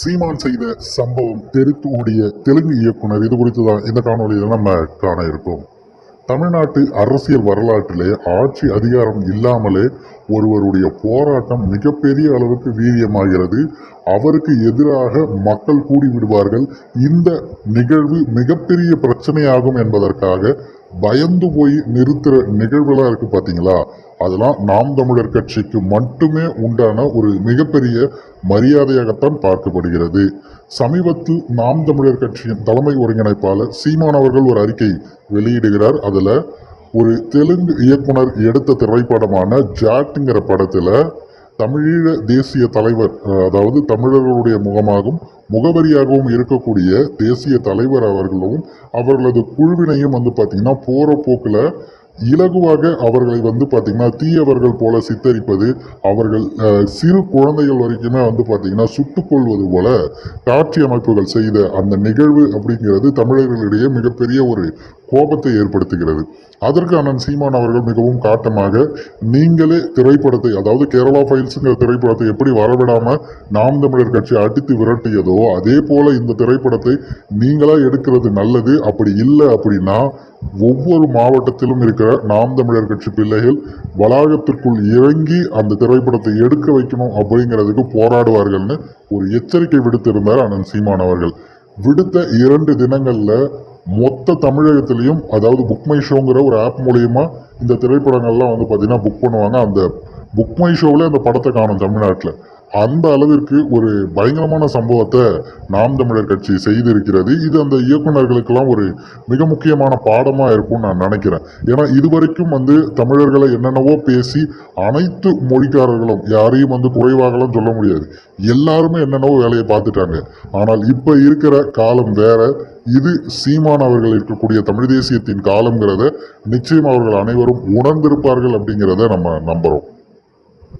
சீமான் செய்த சம்பவம் தெரித்து ஓடிய தெலுங்கு இயக்குனர் இது குறித்து தான் இந்த காணொலியில் நம்ம காண இருக்கோம் தமிழ்நாட்டு அரசியல் வரலாற்றிலே ஆட்சி அதிகாரம் இல்லாமலே ஒருவருடைய போராட்டம் மிகப்பெரிய அளவுக்கு வீரியமாகிறது. அவருக்கு எதிராக மக்கள் கூடி விடுவார்கள் இந்த நிகழ்வு மிகப்பெரிய பிரச்சனையாகும் என்பதற்காக பயந்து போய் நிறுத்துகிற நிகழ்வுலாம் இருக்குது பார்த்தீங்களா அதெல்லாம் நாம் தமிழர் கட்சிக்கு மட்டுமே உண்டான ஒரு மிகப்பெரிய மரியாதையாகத்தான் பார்க்கப்படுகிறது. சமீபத்தில் நாம் தமிழர் கட்சியின் தலைமை ஒருங்கிணைப்பாளர் சீமான் அவர்கள் ஒரு அறிக்கை வெளியிடுகிறார். அதில் ஒரு தெலுங்கு இயக்குனர் எடுத்த திரைப்படமான ஜாட்டுங்கிற படத்தில் தமிழீழ தேசிய தலைவர் அதாவது தமிழர்களுடைய முகமாகவும் முகவரியாகவும் இருக்கக்கூடிய தேசிய தலைவர் அவர்களும் அவர்களது குழுவினையும் வந்து பார்த்திங்கன்னா போகிற போக்கில் இலகுவாக அவர்களை வந்து பார்த்திங்கன்னா தீயவர்கள் போல சித்தரிப்பது அவர்கள் சிறு குழந்தைகள் வரைக்குமே வந்து பார்த்தீங்கன்னா சுட்டுக்கொள்வது போல காட்சி அமைப்புகள் செய்த அந்த நிகழ்வு அப்படிங்கிறது தமிழர்களிடையே மிகப்பெரிய ஒரு கோபத்தை ஏற்படுத்துகிறது. அதற்கு அண்ணன் சீமான் அவர்கள் மிகவும் காட்டமாக நீங்களே திரைப்படத்தை அதாவது கேரளா ஃபைல்ஸுங்கிற திரைப்படத்தை எப்படி வரவிடாமல் நாம் தமிழர் கட்சி அடித்து விரட்டியதோ அதே போல் இந்த திரைப்படத்தை நீங்களாக எடுக்கிறது நல்லது அப்படி இல்லை அப்படின்னா ஒவ்வொரு மாவட்டத்திலும் இருக்கிற நாம் தமிழர் கட்சி பிள்ளைகள் வளாகத்திற்குள் இறங்கி அந்த திரைப்படத்தை எடுக்க வைக்கணும் அப்படிங்கிறதுக்கு போராடுவார்கள்னு ஒரு எச்சரிக்கை விடுத்திருந்தார் அண்ணன் சீமான் அவர்கள். விடுத்த இரண்டு தினங்களில் மொத்த தமிழகத்திலையும் அதாவது புக் மை ஷோங்கிற ஒரு ஆப் மூலயமா இந்த திரைப்படங்கள்லாம் வந்து பார்த்திங்கன்னா புக் பண்ணுவாங்க. அந்த புக் மை ஷோவில் அந்த படத்தை காணும் தமிழ்நாட்டில். அந்த அளவிற்கு ஒரு பயங்கரமான சம்பவத்தை நாம் தமிழர் கட்சி செய்திருக்கிறது. இது அந்த இயக்குநர்களுக்கெல்லாம் ஒரு மிக முக்கியமான பாடமாக இருக்கும்னு நான் நினைக்கிறேன். ஏன்னா இதுவரைக்கும் வந்து தமிழர்களை என்னென்னவோ பேசி அனைத்து மொழிக்காரர்களும் யாரையும் வந்து குறைவாகலாம் சொல்ல முடியாது. எல்லாருமே என்னென்னவோ வேலையை பார்த்துட்டாங்க. ஆனால் இப்போ இருக்கிற காலம் வேற. இது சீமான் அவர்கள் இருக்கக்கூடிய தமிழ் தேசியத்தின் காலங்கிறத நிச்சயம் அவர்கள் அனைவரும் உணர்ந்திருப்பார்கள் அப்படிங்கிறத நம்ம நம்புறோம்.